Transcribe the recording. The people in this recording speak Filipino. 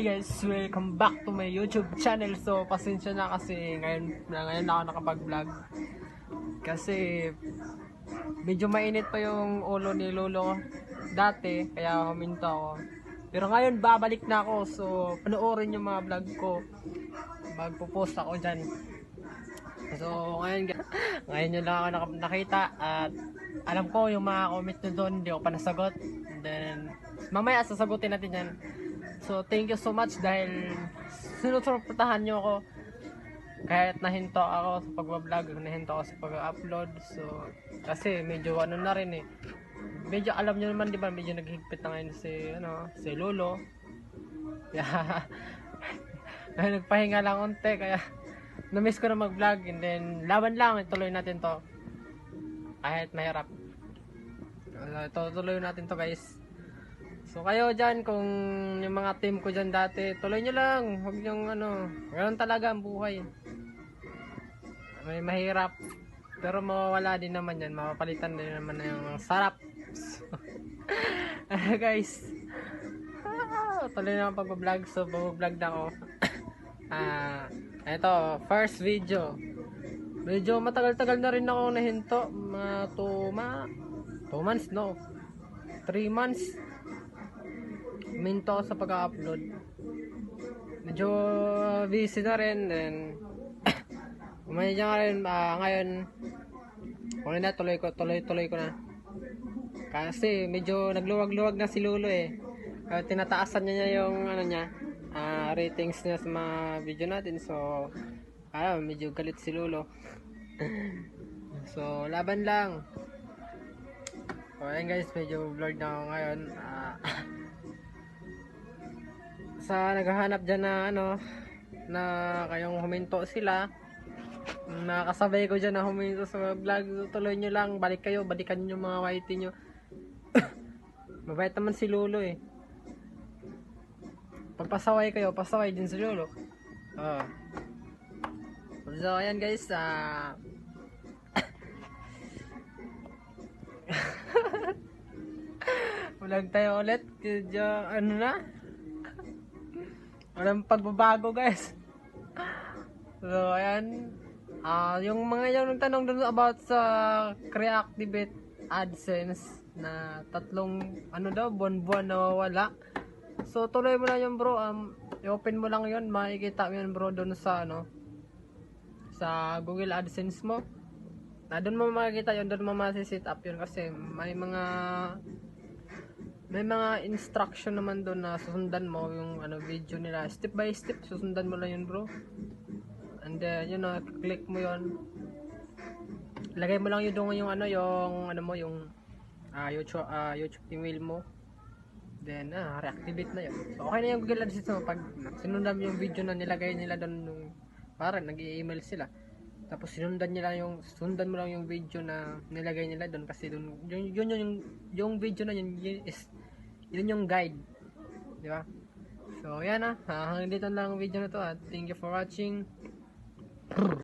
guys, welcome back to my YouTube channel. So, pasensya na kasi ngayon na ngayon na ako nakapag-vlog. Kasi medyo mainit pa yung ulo ni Lolo dati, kaya huminto ako. Pero ngayon babalik na ako, so panoorin yung mga vlog ko. Magpo-post ako dyan. So, ngayon, ngayon yun lang ako nak- nakita at alam ko yung mga comment nyo doon, hindi ko pa nasagot. And then, mamaya sasagutin natin yan. So, thank you so much dahil sinusuportahan nyo ako. Kahit nahinto ako sa pagbablog, nahinto ako sa pag-upload. So, kasi medyo ano na rin eh. Medyo alam nyo naman, di ba, medyo naghigpit na ngayon si, ano, si Lolo. Yeah. Nagpahinga lang unti, kaya na-miss ko na mag-vlog. And then, laban lang, ituloy natin to. Kahit mahirap. Uh, tuloy natin to guys. So kayo dyan, kung yung mga team ko dyan dati, tuloy nyo lang. Huwag yung ano, ganun talaga ang buhay. May mahirap. Pero mawawala din naman yan. Mapapalitan din naman na yung sarap. So, guys. Ah, tuloy na ang pag-vlog. So, pag-vlog na ako. Ah, ito, first video. Medyo matagal-tagal na rin ako nahinto. Mga 2 ma 2 months, no. 3 months. Minto ako sa pag-upload. Medyo busy na rin. Then, Umanya nga rin, ah, ngayon, kung na, tuloy ko, tuloy-tuloy ko na. Kasi medyo nagluwag-luwag na si Lolo eh. Kaya tinataasan niya yung ano niya, ah, ratings niya sa mga video natin. So, ah, medyo galit si Lolo. so, laban lang. So, ayan guys, medyo blurred na ako ngayon. Ah, sa naghahanap dyan na ano, na kayong huminto sila, nakasabay ko dyan na huminto sa vlog. Tuloy nyo lang, balik kayo, balikan nyo yung mga whitey nyo. Mabait naman si Lolo eh. Pagpasaway kayo, pasaway din si Lolo. Oo. So, ayan guys, ah... Vlog tayo ulit. Ano na? Walang pagbabago guys. So, ayan. Ah, yung mga yung nagtanong dun about sa Creactivate AdSense na tatlong ano daw buwan-buwan nawawala. So tuloy mo lang yun bro. Um, i-open mo lang yun. Makikita mo yun bro dun sa ano sa Google AdSense mo. Na doon mo makikita yun, doon mo masisit up yun kasi may mga may mga instruction naman doon na susundan mo yung ano video nila. Step by step susundan mo lang yun bro. And then, yun na, click mo yun. Lagay mo lang yun doon yung ano, yung, ano mo, yung ah YouTube, ah YouTube email mo. Then, ah, reactivate na yun. So, okay na yung Google AdSense mo pag sinundan mo yung video na nilagay nila doon nung, parang nag-email sila. Tapos sinundan nila yung, sundan mo lang yung video na nilagay nila doon kasi doon, yun, yun, yung, yung video na yun, yun is, yun yung guide. Di ba? So, yan ah. Hanggang dito lang ang video na to at thank you for watching.